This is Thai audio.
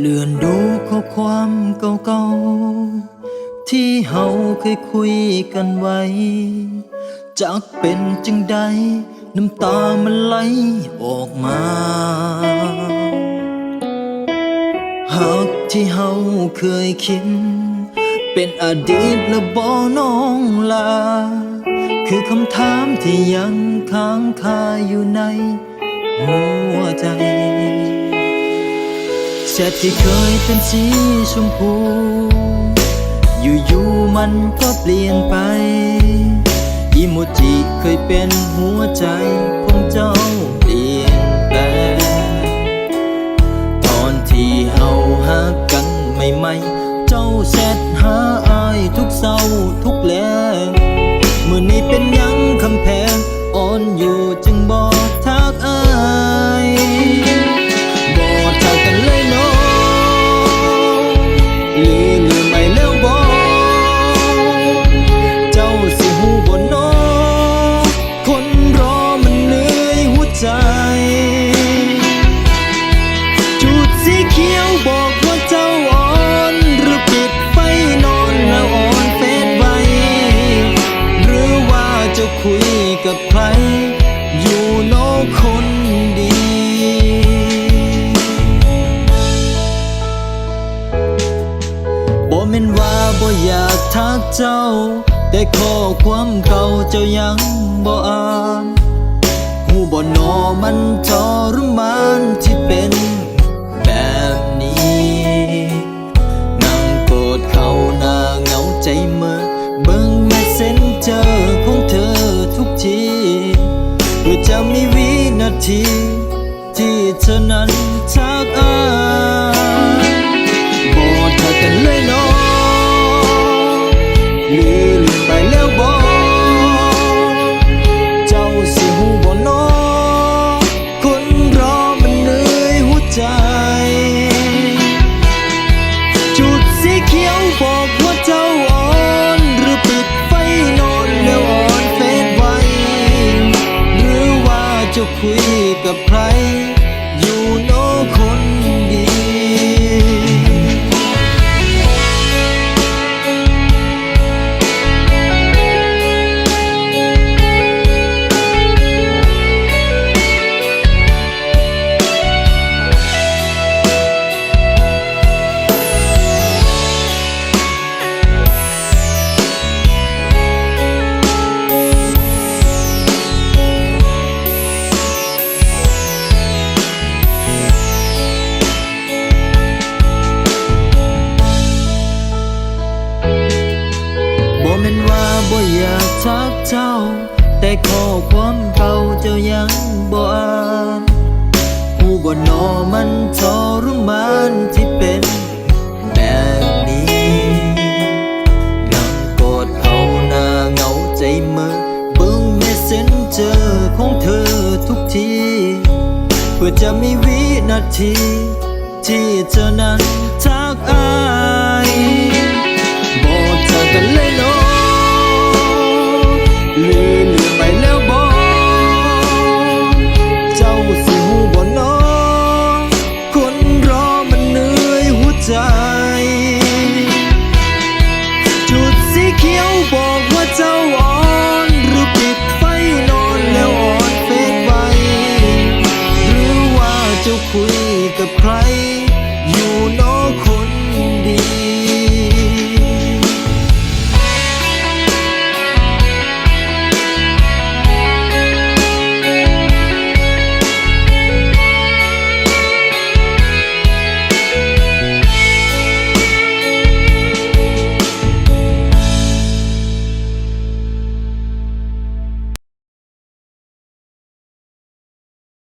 เลื่อนดูข้อความเก่าๆ ที่เฮาเคยคุยกันไว้จักเป็นจังใด น้ำตามันไหลออกมา หากที่เฮาเคยคิดเป็นอดีตและบ่น้องลา คือคำถามที่ยังค้างคาอยู่ในหัวใจ แชทที่เคยเป็นสีชมพู อยู่ๆมันก็เปลี่ยนไป อิโมจิเคยเป็นหัวใจ จะคุยกับใคร อยู่โนอกคนดี บ่แม่นว่าบ่อยากทักเจ้า แต่ข้อความเก่าเจ้ายังบ่อ่าน ที ที่เธอนั้นทักอายบอกเธอกันเลยเนาะ คุยกับใคร เจ้า แต่ข้อความเก่าเจ้ายังบ่อ่านหูบ่นอมันทรมานที่เป็นแบบนี้นั่งกอดเขาหน้าเหงาใจเมื่อเบิ่งเมสเซนเจอของเธอทุกที เพื่อจะมีวินาที ที่เธอนั้นทักอายบอกเธอกันเลย เ